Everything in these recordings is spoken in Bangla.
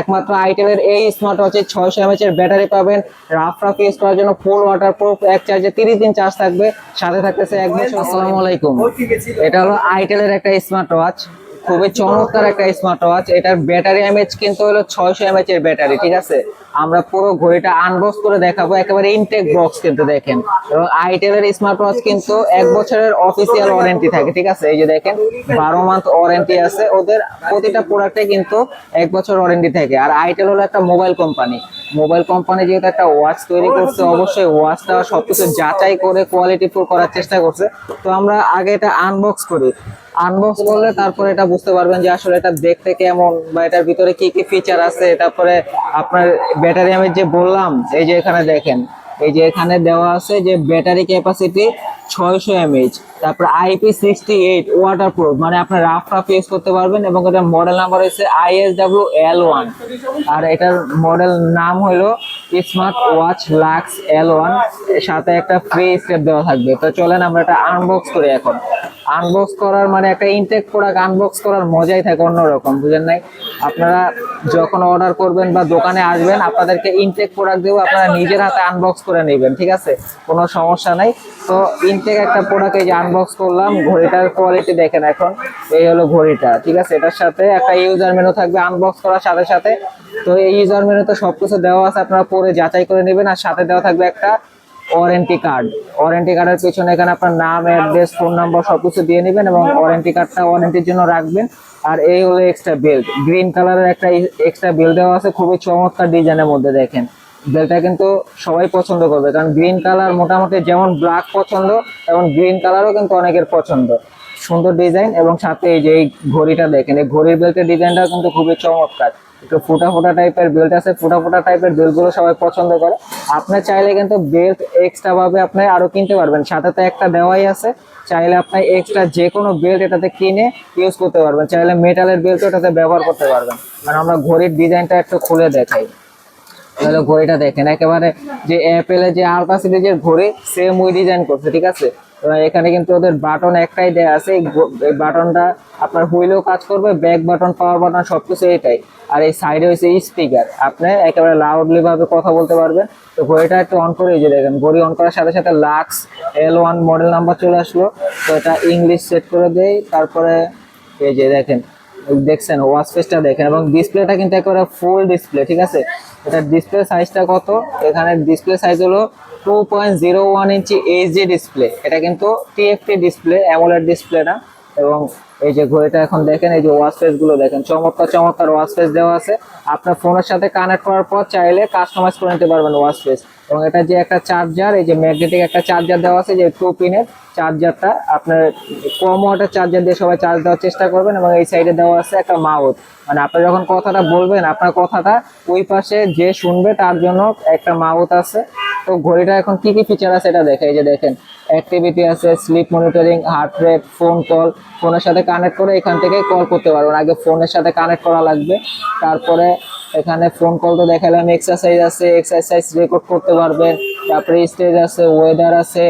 একমাত্র আইটেলের এই স্মার্ট ওয়াচে ছয়শো এমএচ এর ব্যাটারি পাবেন। রাফ রাফ ইউজ করার জন্য ফুল ওয়াটার প্রুফ এক চার্জে তিরিশ দিন চার্জ থাকবে। সাথে থাকতেছে এক বছর আসসালামু আলাইকুম। এটা হলো আইটেলের একটা স্মার্ট ওয়াচ খুবই চমৎকার একটা স্মার্ট ওয়াচ এটার ব্যাটারি এমএচ কিন্তু হলো ছয়শো এমএচ এর ব্যাটারি ঠিক আছে? আমরা পুরো ঘড়িটা আনবক্স করে দেখাবো। একেবারে ইনটেক বক্স কিন্তু দেখেন। এবং আইটেলের স্মার্ট ওয়াচ কিন্তু এক বছরের অফিসিয়াল ওয়ারেন্টি থাকে, ঠিক আছে? এই যে দেখেন, বারো মান্থ ওয়ারেন্টি আছে। ওদের প্রতিটা প্রোডাক্টে কিন্তু এক বছর ওয়ারেন্টি থাকে। আর আইটেল হলো একটা মোবাইল কোম্পানি মোবাইল কোম্পানি যেহেতু একটা ওয়াচ তৈরি করছে, অবশ্যই ওয়াচটা সবকিছু যাচাই করে কোয়ালিটি ফুল করার চেষ্টা করছে। তো আমরা আগে এটা আনবক্স করি। আনবক্স করলে তারপরে এটা বুঝতে পারবেন যে আসলে এটা দেখতে কেমন বা এটার ভিতরে কি কি ফিচার আছে। তারপরে আপনার ব্যাটারি আমি যে বললাম, এই যে এখানে দেখেন, এই যে এখানে দেওয়া আছে যে ব্যাটারি ক্যাপাসিটি ছয়শো এমএইচ তারপর IP sixty eight water proof মানে আপনার রাফ টাফ ইউজ করতে পারবেন এবং এটার মডেল নাম্বার হচ্ছে আইএসডাব্লিউ এল ওয়ান আর এটার মডেল নাম হলো smart watch Lux L one সাথে একটা ফ্রি স্টেপ দেওয়া থাকবে। তো চলেন আমরা এটা আনবক্স করি এখন। আনবক্স করার মানে একটা ইনটেক প্রোডাক্ট আনবক্স করার মজাই থাকে অন্যরকম বুঝেন নাই? আপনারা যখন অর্ডার করবেন বা দোকানে আসবেন, আপনাদেরকে ইনটেক প্রোডাক্ট দেবো আপনারা নিজের হাতে আনবক্স করে নেবেন, ঠিক আছে? কোনো সমস্যা নাই। তো ইনটেক একটা প্রোডাক্ট এই যে আনবক্স করলাম, ঘড়িটার কোয়ালিটি দেখেন এখন, এই হলো ঘড়িটা, ঠিক আছে? এটার সাথে একটা ইউজার মেনু থাকবে আনবক্স করার সাথে সাথে। তো এই ইউজার মেনুতে সবকিছু দেওয়া আছে, আপনারা পরে যাচাই করে নেবেন, আর সাথে দেওয়া থাকবে একটা ওয়ারেন্টি কার্ড ওয়ারেন্টি কার্ডের পিছনে এখানে আপনার নাম অ্যাড্রেস ফোন নাম্বার সবকিছু দিয়ে নেবেন এবং ওয়ারেন্টি কার্ডটা ওয়ারেন্টির জন্য রাখবেন। আর এই হলো এক্সট্রা বেল্ট গ্রিন কালারের একটা এক্সট্রা বেল্ট দেওয়া আছে, খুবই চমৎকার ডিজাইনের মধ্যে দেখেন। বেলটা কিন্তু সবাই পছন্দ করবে, কারণ গ্রিন কালার মোটামুটি যেমন ব্ল্যাক পছন্দ এবং গ্রিন কালারও কিন্তু অনেকের পছন্দ। সুন্দর ডিজাইন এবং সাথে এই যে এই ঘড়িটা দেখেন, এই ঘড়ির বেল্টের ডিজাইনটাও কিন্তু খুবই চমৎকার। একটু ফোটা ফোটা টাইপের বেল্ট আছে। ফোটা ফোটা টাইপের বেল্টগুলো সবাই পছন্দ করে। আপনি চাইলে কিন্তু বেল্ট এক্সট্রা ভাবে আপনি আরও কিনতে পারবেন। সাথে তো একটা দেওয়াই আছে। চাইলে আপনি এক্সট্রা যে কোনো বেল্ট এটাতে কিনে ইউজ করতে পারবেন। চাইলে মেটালের বেল্ট এটাতে ব্যবহার করতে পারবেন। মানে আমরা ঘড়ির ডিজাইনটা একটু খুলে দেখাই। ঘড়িটা দেখেন। একেবারে যে অ্যাপেলের যে আলট্রা সিরিজের ঘড়ি সেম ওই ডিজাইন করছে, ঠিক আছে? এখানে কিন্তু ওদের বাটন একটাই দেয়া আছে, এই বাটনটা আপনার হুইলেও কাজ করবে ব্যাক বাটন পাওয়ার বাটন সবকিছু এটাই। আর এই সাইডে হচ্ছে স্পিকার আপনি একেবারে লাউডলি ভাবে কথা বলতে পারবেন। তো ঘড়িটা একটু অন করে যে দেখেন, ঘড়ি অন করার সাথে সাথে Lux L one model number চলে আসলো। তো এটা ইংলিশ সেট করে দেই, তারপরে এই যে দেখেন, দেখছেন ওয়াচ ফেসটা দেখেন, এবং ডিসপ্লেটা কিন্তু একেবারে ফুল ডিসপ্লে ঠিক আছে? এটার ডিসপ্লে সাইজটা কত? এখানে ডিসপ্লে সাইজ হলো two point zero one inch HD display এটা কিন্তু টিএফটি ডিসপ্লে অ্যামোলেড ডিসপ্লে না। এবং এই যে ঘড়িটা এখন দেখেন, এই যে ওয়াচ ফেসগুলো দেখেন, চমৎকার চমৎকার ওয়াচ ফেস দেওয়া আছে। আপনার ফোনের সাথে কানেক্ট করার পর চাইলে কাস্টমাইজ করে নিতে পারবেন ওয়াচ ফেস এবং এটা যে একটা চার্জার এই যে ম্যাগনেটিক একটা চার্জার দেওয়া আছে, যে টু পিনের চার্জারটা আপনার কম ওয়াটের চার্জার দিয়ে সবাই চার্জ দেওয়ার চেষ্টা করবেন। এবং এই সাইডে দেওয়া আছে একটা মাউথ মানে আপনি যখন কথাটা বলবেন, আপনার কথাটা ওই পাশে যে শুনবে, তার জন্য একটা মাউথ আছে। তো ঘড়িটা এখন কি কি ফিচার আছে এটা দেখে যে দেখেন অ্যাক্টিভিটি আছে sleep monitoring heart rate phone call ফোনের সাথে কানেক্ট করে এখান থেকে কল করতে পারবেন। আগে ফোনের সাথে কানেক্ট করা লাগবে, তারপরে এখানে ফোন কল তো দেখালাম এক্সারসাইজ আছে এক্সারসাইজ রেকর্ড করতে পারবেন তারপরে স্টেজ আছে ওয়েদার আছে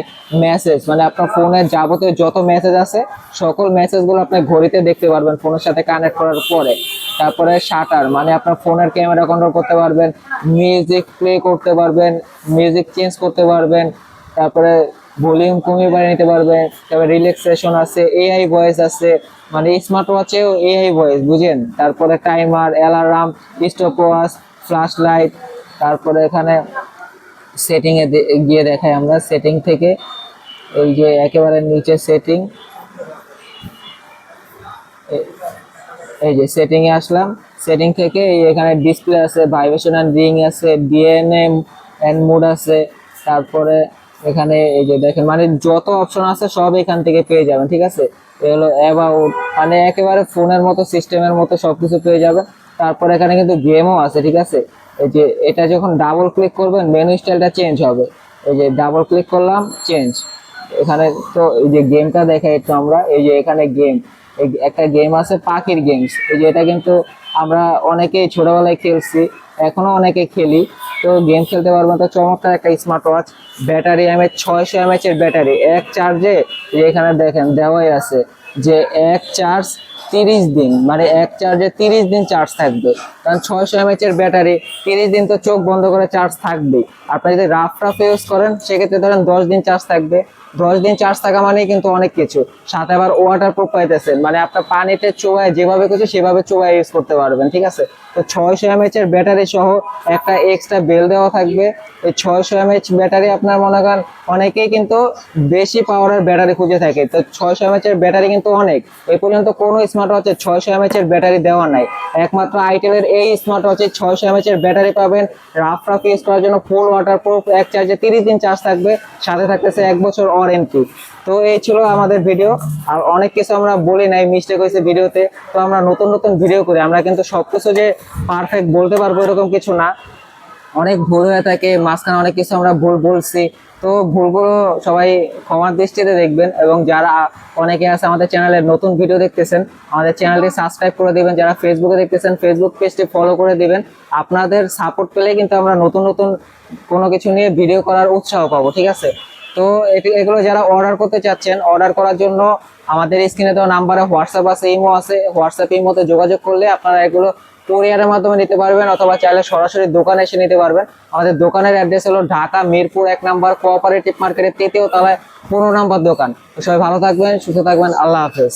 মেসেজ মানে আপনার ফোনে যাবতীয় যত মেসেজ আছে, সকল মেসেজগুলো আপনি ঘড়িতে দেখতে পারবেন ফোনের সাথে কানেক্ট করার পরে। তারপরে শাটার মানে আপনার ফোনের ক্যামেরা কন্ট্রোল করতে পারবেন মিউজিক প্লে করতে পারবেন মিউজিক চেঞ্জ করতে পারবেন, তারপরে ভলিউম কমিয়ে বাড়িয়ে নিতে পারবেন। তারপরে রিল্যাক্সেশন আছে এআই ভয়েস আছে মানে স্মার্ট ওয়াচেও এআই ভয়েস বুঝেন? তারপরে timer alarm stop watch flash light তারপরে এখানে সেটিং এ গিয়ে দেখাই আমরা সেটিং থেকে। এই যে একেবারে নিচে সেটিং এই যে সেটিং এ আসলাম। সেটিং থেকে এই এখানে ডিসপ্লে আছে ভাইব্রেশন এন্ড রিং আছে ডিএনএম এন্ড মোড আছে। তারপরে এখানে এই যে দেখেন মানে যত অপশন আছে সব এখান থেকে পেয়ে যাবেন, ঠিক আছে? এ হলো অ্যাবাউট মানে একেবারে ফোনের মতো, সিস্টেমের মতো সবকিছু পেয়ে যাবেন। তারপরে এখানে কিন্তু গেমও আছে, ঠিক আছে? এই যে এটা যখন ডাবল ক্লিক করবেন মেনু স্টাইলটা চেঞ্জ হবে। এই যে ডাবল ক্লিক করলাম চেঞ্জ এখানে তো এই যে গেমটা দেখাই একটু আমরা, এই যে এখানে গেম একটা গেম আছে পাখির গেমস এই যে এটা কিন্তু আমরা অনেকেই ছোটবেলায় খেলছি, এখনও অনেকে খেলি। তো গেম খেলতে পারবেন তো চমৎকার একটা স্মার্ট ওয়াচ ব্যাটারি এমএচ ছয়শো এমএচ এর ব্যাটারি এক চার্জে এখানে দেখেন, দেওয়াই আছে যে এক চার্জ তিরিশ দিন মানে এক চার্জে তিরিশ দিন চার্জ থাকবে। কারণ ছয়শো এমএচ এর ব্যাটারি, তিরিশ দিন তো চোখ বন্ধ করে চার্জ থাকবেই। আপনি যদি রাফ রাফ ইউজ করেন, সেক্ষেত্রে ধরেন দশ দিন চার্জ থাকবে। দশ দিন চার্জ থাকা মানেই কিন্তু অনেক কিছু। সাথে আবার ওয়াটার প্রুফ পাইতেছেন মানে আপনার পানিতে চোয়ায় যেভাবে কিছু সেভাবে চোয়ায় ইউজ করতে পারবেন, ঠিক আছে? তো ছয়শো এমএচ এর ব্যাটারি সহ একটা এক্সট্রা বেল দেওয়া থাকবে। এই ছয়শো এমএচ ব্যাটারি আপনার মনে করেন, অনেকেই কিন্তু বেশি পাওয়ারের ব্যাটারি খুঁজে থাকে। তো ছয়শো এমএচ এর ব্যাটারি কিন্তু অনেক। এ পর্যন্ত কোনো স্মার্ট ওয়াচে ছয়শো এমএচ এর ব্যাটারি দেওয়া নাই। একমাত্র আইটেলের এই স্মার্ট ওয়াচে ছয়শো এমএচের ব্যাটারি পাবেন। রাফ রাফ ইউজ করার জন্য ফুল ওয়াটার প্রুফ এক চার্জে তিরিশ দিন চার্জ থাকবে। সাথে থাকতেছে এক বছর ওয়ারেন্টি তো এই ছিল আমাদের ভিডিও আর অনেক কিছু আমরা বলি নাই মিস্টেক হয়েছে ভিডিওতে তো আমরা নতুন নতুন ভিডিও করি। আমরা কিন্তু সব কিছু যে পারফেক্ট বলতে পারব এরকম কিছু না। অনেক ভুল হয়ে থাকে, মাঝখানে অনেক কিছু আমরা ভুল বলছি। তো ভুলগুলো সবাই ক্ষমার দৃষ্টিতে দেখবেন এবং যারা অনেকে আছে আমাদের চ্যানেলে নতুন ভিডিও দেখতেছেন, আমাদের চ্যানেলটি সাবস্ক্রাইব করে দিবেন। যারা ফেসবুকে দেখতেছেন ফেসবুক পেজটি ফলো করে দিবেন। আপনাদের সাপোর্ট পেলে কিন্তু আমরা নতুন নতুন কোনো কিছু নিয়ে ভিডিও করার উৎসাহ পাবো, ঠিক আছে? তো এটি, এগুলো যারা অর্ডার করতে চাচ্ছেন অর্ডার করার জন্য আমাদের স্ক্রিনে দেওয়া নাম্বারে হোয়াটসঅ্যাপ আছে ইমো আছে। হোয়াটসঅ্যাপ ইমোতে যোগাযোগ করলে আপনারা এগুলো কোরিয়ারের মাধ্যমে নিতে পারবেন অথবা চাইলে সরাসরি দোকানে এসে নিতে পারবেন। আমাদের দোকানের অ্যাড্রেস হলো ঢাকা, মিরপুর, এক নাম্বার কোঅপারেটিভ মার্কেটের তৃতীয় তলায় পনেরো নাম্বার দোকান। সবাই ভালো থাকবেন, সুস্থ থাকবেন, আল্লাহ হাফেজ।